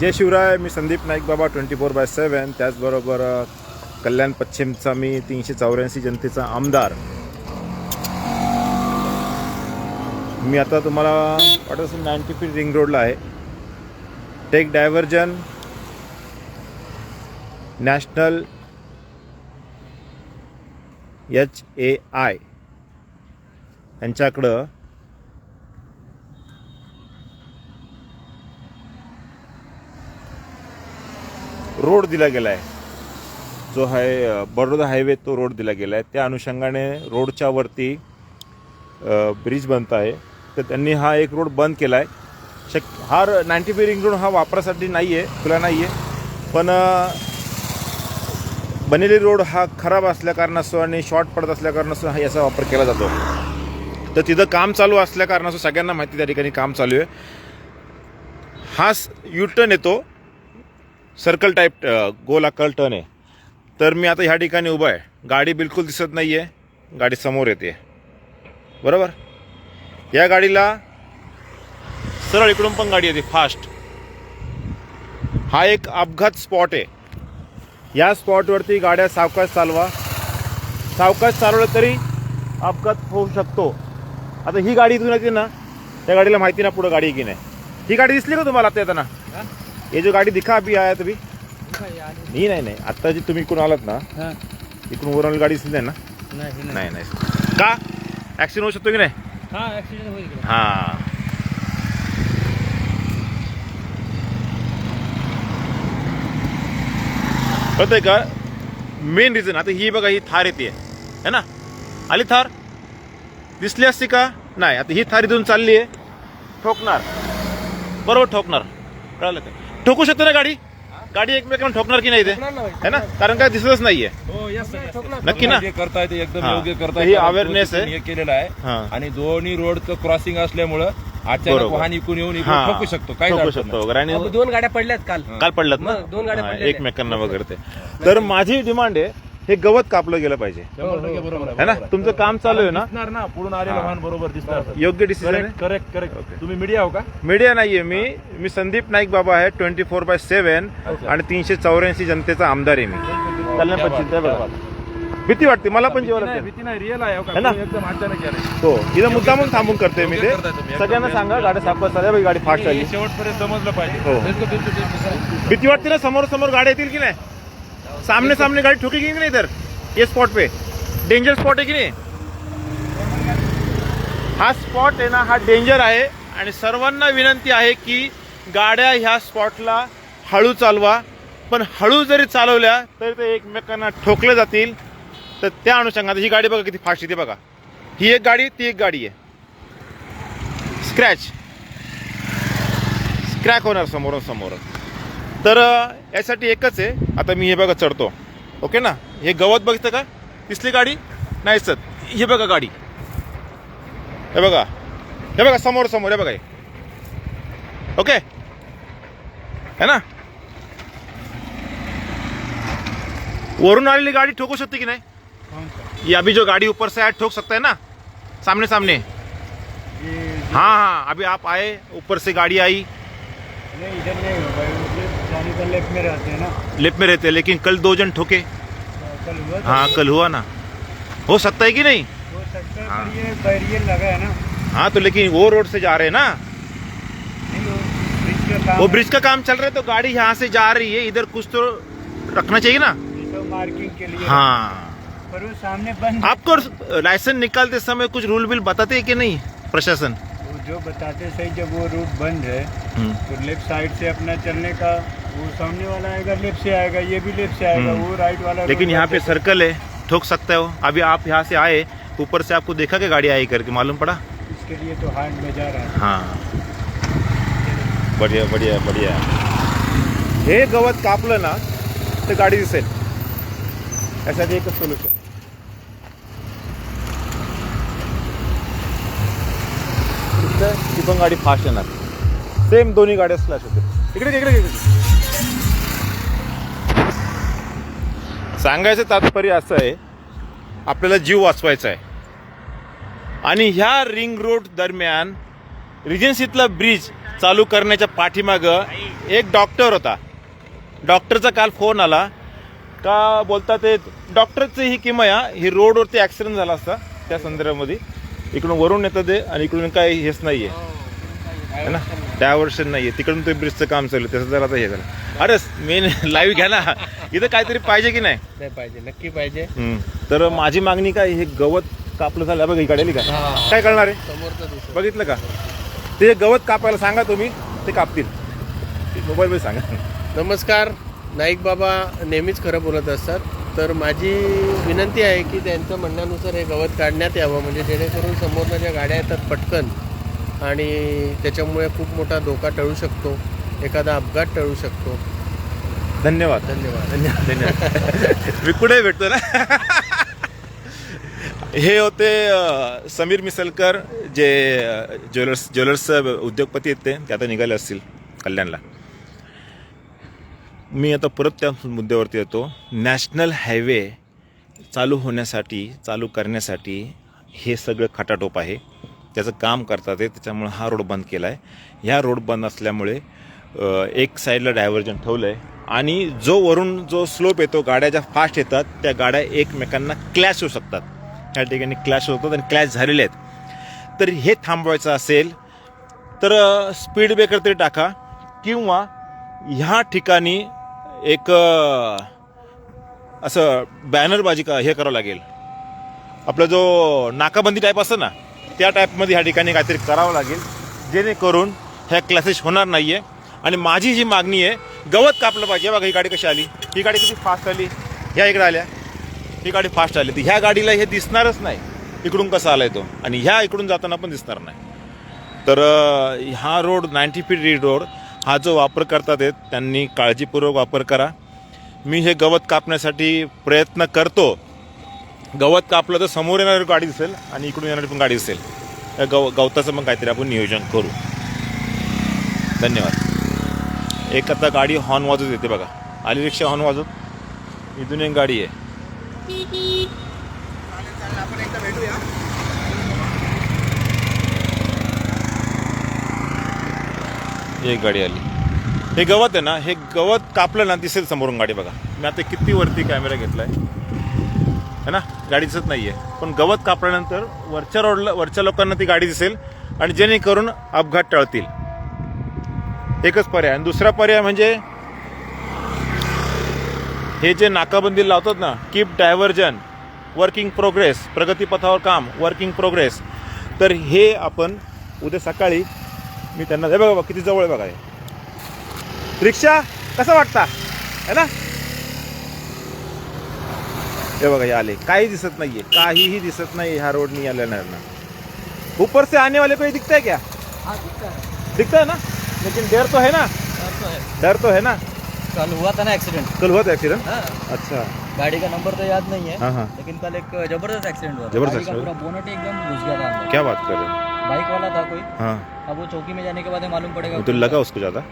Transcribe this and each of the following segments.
जय शिवराय मी संदीप नाईक बाबा twenty four by seven त्याचबरोबर कल्याण पश्चिमचा मी तीनशे चौऱ्याऐंशी जनतेचा आमदार. मी आता तुम्हाला वाटत असेल नाईन्टी फीट रिंग रोडला आहे. Take diversion national H A I यांच्याकडं रोड दिला गेला आहे जो आहे बडोदा हायवे तो रोड दिला गेला आहे त्या अनुषंगाने रोडच्या वरती ब्रिज बनत आहे. तर त्यांनी हा एक रोड बंद केला आहे शक हा नाईन्टी फी रिंग रोड हा वापरासाठी नाही आहे खुला नाही आहे पण बनेली रोड हा खराब असल्याकारणास्तव आणि शॉर्ट पडत असल्या कारणास्तव हा याचा वापर केला जातो. तर तिथं काम चालू असल्या कारणास्तव सगळ्यांना माहिती त्या ठिकाणी काम चालू आहे. हा यू टर्न येतो. सर्कल टाईप गोल अक्कल टर्न आहे. तर मी आता ह्या ठिकाणी उभा आहे. गाडी बिलकुल दिसत नाही आहे गाडी समोर येते. बरोबर? या गाडीला सरळ इकडून पण गाडी येते फास्ट हा एक अपघात स्पॉट आहे. या स्पॉटवरती गाड्या सावकाश चालवा. सावकाश चालवलं तरी अपघात होऊ शकतो. आता ही गाडी इथून येते ना त्या गाडीला माहिती ना पुढं गाडी आहे की नाही. ही गाडी दिसली का तुम्हाला आता येताना? ये जो गाडी दिखा अभी आया तुम्ही नाही नाही नाही आता जी तुम्ही इकडून आलात ना हा. इकडून वरून गाडी दिसली नाही ना? नाही नाही। नाही का? ऍक्सिडेंट होऊ शकतो की नाही? हा. हा। कळतंय का? मेन रिझन आता ही बघा ही थार येते. है ना? आली थार? दिसली असती का? नाही आता ही थार इथून चालली आहे. ठोकणार. बरोबर ठोकणार. कळलं का? ठोकू शकतो ना गाडी? गाडी एकमेकांना ठोकणार की नाही ते? है ना? कारण काय दिसतच नाहीये. हो. नक्की ना? योग्य करताय ते एकदम हा. योग्य करताय. ही awareness आहे. हे केलेलं आहे. आणि दोन्ही रोडचं क्रॉसिंग असल्यामुळं अचानक बरोबर. वाहन इकून येऊन हा. इकडून ठोकू शकतो. ठोकू शकतो. नाही. वगैरे आणि दोन गाड्या पडल्यात काल. काल पडलात ना? मग दोन गाड्या हा, पडलेल्या. एकमेकांना वगैरे ते. तर माझी डिमांड आहे हे गवत कापलं गेलं पाहिजे. शंभर टक्के बरोबर है ना? तुमचं काम चालू आहे ना? दिसणार ना पुढून आलेलं. वाहन बरोबर दिसणार. योग्य डिसिजन करेक्ट करेक्ट करेक्ट. तुम्ही मीडिया हो का? मीडिया नाहीये मी. मी संदीप नाईक बाबा आहे ट्वेंटी फोर बाय सेव्हन. आणि तीनशे चौऱ्याऐंशी जनतेचा आमदार आहे मी. कल्याण पश्चिम भीती वाटते मला पण जेव्हा भीती नाही रिअल आहे हो का? ना? एकदम अचानक हो इथं मुद्दामून थांबून करते मी ते. सगळ्यांना. सांगा गाडी सापड चालल्या बाई, गाडी फास्ट हे आली शेवटपर्यंत समजलं पाहिजे. हो. भीती वाटते ना समोर समोर गाड्या येतील की नाही? सामने सामने गाडी ठुकेगी की नाही तर ये स्पॉट पे। डेंजर स्पॉट आहे की नाही? हा स्पॉट आहे ना हा डेंजर आहे. आणि सर्वांना विनंती आहे की गाड्या ह्या स्पॉटला हळू चालवा. पण हळू जरी चालवल्या तरी ते एकमेकांना ठोकले जातील. तर त्या अनुषंगाने ही गाडी बघा किती फास्ट येते बघा. ही एक गाडी ती एक गाडी आहे. स्क्रॅच स्क्रॅक होणार समोरून समोर तर यासाठी एकच आहे. आता मी हे बघा चढतो. ओके ना? हे गवत बघितलं का? दिसली गाडी? नाही सर. हे बघा गाडी. हे बघा. हे बघा समोर समोर. हे बघा हे. ओके? है ना? वरून आलेली गाडी ठोकू शकते की नाही? ये अभी जो गाड़ी ऊपर से ठोक सकता है ना? सामने सामने. हाँ हाँ. अभी आप आए ऊपर से गाड़ी आई. नहीं इधर नहीं लेफ़्ट में रहते हैं ना। लेफ़्ट में रहते हैं लेकिन कल दो जन ठोके। कल हुआ हाँ कल हुआ ना। हो सकता है कि नहीं? हो सकता है हाँ। ये बैरियर लगा है ना। हाँ तो लेकिन वो रोड से जा रहे हैं ना। वो ब्रिज का काम वो ब्रिज का काम चल रहा है तो गाड़ी यहाँ से जा रही है इधर कुछ तो रखना चाहिए ना। तो मार्किंग के लिए। हाँ। पर वो सामने बंद आपको लाइसेंस निकालते समय कुछ रूल बिल बताते हैं कि नहीं प्रशासन? जो बताते सही जब वो रूट बंद है हम्म, तो लेफ़्ट साइड से अपना चलने का वो सामने वाला आएगा लेफ़्ट से आएगा ये भी लेफ़्ट से आएगा हम्म। वो राइट वाला लेकिन यहाँ पे सर्कल है ठोक सकते हो। अभी आप यहाँ से आए ऊपर से आपको देखा कि गाड़ी आई करके मालूम पड़ा? इसके लिए तो हाट बजा रहा है। हाँ। बढिया बढिया बढिया। हे गवत कापलं ना तर गाडी दिसेल। यासाठी एकच सोल्युशन ती पण गाडी फास्ट येणार. सेम दोन्ही गाड्या स्लॅश होते इकडे इकडे इकडे. सांगायचं तात्पर्य असं आहे आपल्याला जीव वाचवायचा आहे. आणि ह्या रिंग रोड दरम्यान रिजन्सीतला ब्रिज चालू करण्याच्या पाठीमागं एक डॉक्टर होता. डॉक्टरचा काल फोन आला. का बोलतात ते डॉक्टरचं ही किमया ही रोडवरती ॲक्सिडेंट झाला असता त्या संदर्भामध्ये. इकडून वरून येतं ते आणि इकडून काही हेच नाही आहे है ना? डायव्हर्शन नाही आहे तिकडून ते ब्रिजचं काम चालू आहे, त्याचं जरा आता हे झालं. अरे मेन लाईव्ह घ्या ना. इथं काहीतरी पाहिजे की नाही? नाही पाहिजे नक्की पाहिजे. हम्म. तर माझी मागणी काय हे गवत कापलं झालं. बघा इकडे का? काय करणार आहे? समोरचं दिसत बघितलं का? ते गवत कापायला सांगा तुम्ही ते कापतील. मोबाईलमध्ये सांगा. नमस्कार नाईक बाबा नेहमीच खरं बोलत असतात. तर माझी विनंती आहे की त्यांचं म्हणण्यानुसार हे गवत काढण्यात यावं. म्हणजे जेणेकरून समोरनं ज्या गाड्या येतात पटकन आणि त्याच्यामुळे खूप मोठा धोका टळू शकतो. एखादा अपघात टळू शकतो. धन्यवाद. धन्यवाद. धन्यवाद. धन्यवाद मी कुठे भेटतो ना. हे होते अ, समीर मिसलकर जे अ, ज्वेलर्स ज्वेलर्स उद्योगपती आहेत ते ते आता निघाले असतील कल्याणला. मी आता परत त्या मुद्द्यावरती येतो. नॅशनल हायवे चालू होण्यासाठी चालू करण्यासाठी हे सगळं खटाटोप आहे. त्याचं काम करतात आहे त्याच्यामुळे हा रोड बंद केला आहे ह्या रोड बंद असल्यामुळे एक साईडला डायव्हर्जन ठेवलं आहे आणि जो वरून जो स्लोप येतो गाड्या ज्या फास्ट येतात त्या गाड्या एकमेकांना क्लॅश होऊ शकतात. त्या ठिकाणी क्लॅश होतात आणि क्लॅश झालेले आहेत. तर हे थांबवायचं असेल तर स्पीड ब्रेकर तरी टाका किंवा ह्या ठिकाणी एक असं बॅनरबाजी का हे करावं लागेल. आपला जो नाकाबंदी टाईप असतं ना त्या टाईपमध्ये ह्या ठिकाणी काहीतरी करावं लागेल जेणेकरून ह्या क्लासेस होणार नाही आहे आणि माझी जी मागणी आहे गवत कापलं पाहिजे. बघा ही गाडी कशी आली? ही गाडी किती फास्ट आली? ह्या इकडे आल्या. ही गाडी फास्ट आली. तर ह्या गाडीला हे दिसणारच नाही. इकडून कसा आलाय तो? आणि ह्या इकडून जाताना पण दिसणार नाही. तर हा रोड नाईन्टी फीट री रोड हा जो वापर करतात आहेत त्यांनी काळजीपूर्वक वापर करा. मी हे गवत कापण्यासाठी प्रयत्न करतो. गवत कापलं तर समोर येणारी गाडी दिसेल आणि इकडून येणारी पण गाडी दिसेल. गव गवताचं मग काहीतरी आपण नियोजन करू. धन्यवाद. एक आता गाडी हॉर्न वाजत येते बघा. आली रिक्षा हॉर्न वाजत इथून एक गाडी आहे. एक गाडी आली. हे गवत आहे ना हे गवत कापलं ना दिसेल समोरून गाडी बघा. मी आता किती वरती कॅमेरा घेतलाय. है ना? गाडी दिसत नाहीये. पण गवत कापल्यानंतर वरच्या रोडला वरच्या लोकांना ती गाडी दिसेल आणि जेणेकरून अपघात टळतील. एकच पर्याय. आणि दुसरा पर्याय म्हणजे हे जे नाकाबंदी लावतात ना कीप डायव्हर्जन वर्किंग प्रोग्रेस प्रगतीपथावर काम वर्किंग प्रोग्रेस तर हे आपण उद्या सकाळी मी त्यांना हे बघा किती जवळ आहे बघा. रिक्षा कसं वाटता? है ना? हे बघा हे आले. काही दिसत नाहीये. काहीही दिसत नाही ह्या रोडनी आल्यानं. ऊपर से आने वाले को ये दिखता है क्या दिखता दिखता है ना? लेकिन डर तो है ना? डर तो है। डर तो है ना? कल हुआ था ना एक्सीडेंट कल हुआ था एक्सीडेंट हाँ। अच्छा। गाड़ी का नंबर तो याद नहीं है हाँ हाँ। लेकिन कल एक ज़बरदस्त एक्सीडेंट हुआ था। ज़बरदस्त? पूरा बोनट एकदम घुस गया था क्या बात कर रहे हो? बाइक वाला था कोई। हाँ। अब वो चौकी में जाने के बाद मालूम पड़ेगा तो लगा उसको ज़्यादा?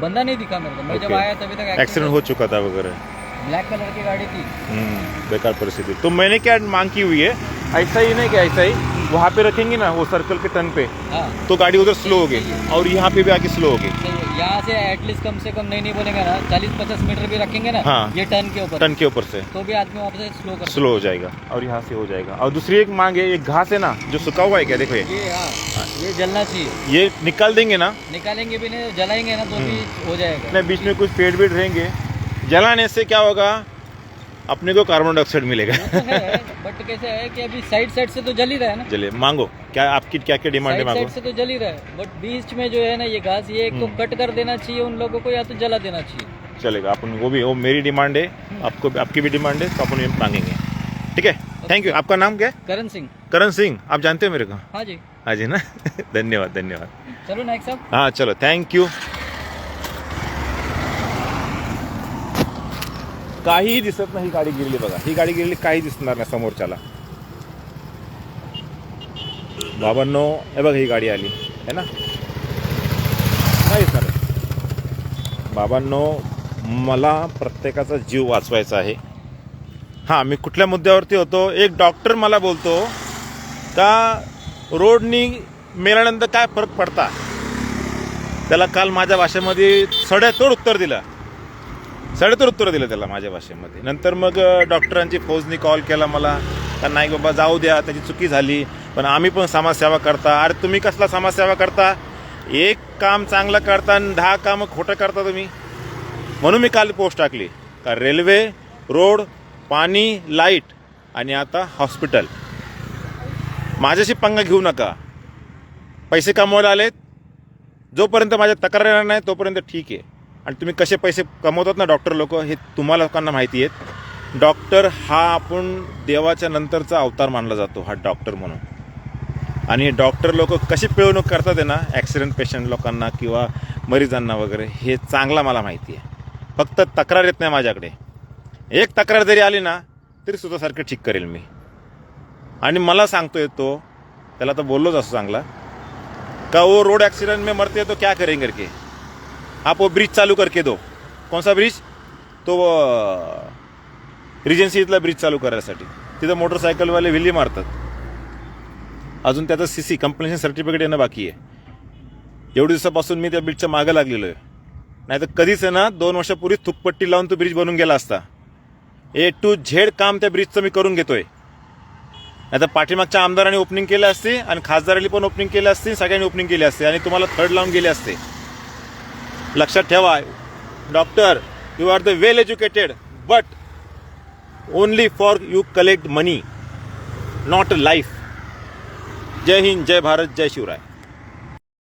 बंदा नहीं दिखा मेरे को। मैं जब आया तभी तक एक्सीडेंट हो चुका था वगैरह। ब्लैक कलर की गाड़ी थी। हम्म, बेकार परिस्थिति। तो मैंने क्या मांग की हुई है? ऐसा ही नहीं कि ऐसा ही। वहाँ पे रखेंगे ना वो सर्कल के टर्न पे हाँ। तो गाड़ी उधर स्लो होगी और यहाँ पे भी आके स्लो होगी। यहाँ से एटलीस्ट कम से कम नहीं नहीं बोलेंगे ना चालीस पचास मीटर भी रखेंगे ना हाँ। ये टर्न के ऊपर। टर्न के ऊपर से। तो भी आदमी वहाँ से स्लो कर स्लो हो जाएगा और यहाँ से हो जाएगा। और दूसरी एक मांग है एक घास है ना जो सूखा हुआ है क्या देखो ये। ये हाँ ये जलना चाहिए। ये निकाल देंगे ना। निकालेंगे भी नहीं जलाएँगे ना तो भी हो जाएगा। नहीं बीच में कुछ पेड़ वेड़ रहेंगे। जलाने से क्या होगा अपने को कार्बन डाइऑक्साइड मिलेगा। बट कैसे है कि अभी साइड साइड से तो जल ही रहा है ना? चलिए मांगो। क्या आपकी क्या क्या डिमांड है मांगो? साइड से तो जल ही रहा है। बट बीच में जो है ना ये घास ये एक तो हम्म। कट कर देना चाहिए उन लोगों को या तो जला देना चाहिए? चलेगा अपन वो भी वो मेरी डिमांड है आपको आपकी भी डिमांड है तो अपन मांगेंगे। ठीक है? थैंक यू आपका नाम क्या है? करण सिंह। करण सिंह। आप जानते हो मेरे को? हाँ जी। हाँ जी ना? धन्यवाद धन्यवाद। चलो नायक साहब हाँ चलो थैंक यू काहीही दिसत नाही ही गाडी गिरली बघा. ही गाडी गिरली काही दिसणार नाही समोरच्याला. बाबांनो हे बघा ही गाडी आली. है ना? नाही चालेल बाबांनो मला प्रत्येकाचा जीव वाचवायचा आहे. हां मी कुठल्या मुद्द्यावरती होतो? एक डॉक्टर मला बोलतो का रोडनी मेल्यानंतर काय फरक पडता? त्याला काल माझ्या भाषेमध्ये सड्यातोड उत्तर दिलं. सडेतोड उत्तर दिलं त्याला माझ्या भाषेमध्ये. नंतर मग डॉक्टरांची फौजनी कॉल केला मला. का नाही बाबा जाऊ द्या त्याची चुकी झाली पण आम्ही पण समाजसेवा करता. अरे तुम्ही कसला समाजसेवा करता? एक काम चांगलं करता आणि दहा कामं खोटं करता तुम्ही. म्हणून मी काल पोस्ट टाकली. का रेल्वे रोड पाणी लाइट आणि आता हॉस्पिटल. माझ्याशी पंगा घेऊ नका. पैसे कमवायला आलेत. जोपर्यंत माझ्या तक्रार येणार नाही तोपर्यंत ठीक आहे. आणि तुम्ही कसे पैसे कमवतात ना डॉक्टर लोक हे तुम्हाला लोकांना माहिती आहेत. डॉक्टर हा आपण देवाच्या नंतरचा अवतार मानला जातो हा डॉक्टर म्हणून. आणि डॉक्टर लोक कशी पिळवणूक करतात आहे ना ॲक्सिडेंट पेशंट लोकांना किंवा मरीजांना वगैरे हे चांगला मला माहिती आहे. फक्त तक्रार येत नाही माझ्याकडे. एक तक्रार जरी आली ना तरी सुद्धा सारखं ठीक करेल मी. आणि मला सांगतोय तो त्याला तर बोललोच असं चांगला का वो रोड ॲक्सिडेंट में मरते तो क्या करेंगे की आप वो ब्रिज चालू करके दो। कौन सा ब्रिज तो रिजन्सी इथला ब्रिज चालू करायसाठी. तिथं मोटरसायकलवाले विल्ली मारतात. अजून त्याचं सी सी कंप्लेशन सर्टिफिकेट येणं बाकी आहे. एवढ्या दिवसापासून मी त्या ब्रिजच्या मागं लागलेलो आहे. नाही तर कधीच आहे ना दोन वर्षापूर्वी थुकपट्टी लावून तो ब्रिज बनून गेला असता. ए टू झेड काम त्या ब्रिजचं मी करून घेतोय. नाही तर पाठीमागच्या आमदारांनी ओपनिंग केलं असते आणि खासदारांनी पण ओपनिंग केलं असते सगळ्यांनी ओपनिंग केली असते आणि तुम्हाला थर्ड लावून गेले असते. लक्षात ठेवा doctor you are the well educated but only for you collect money not life जय हिंद, जय भारत, जय शिवराय.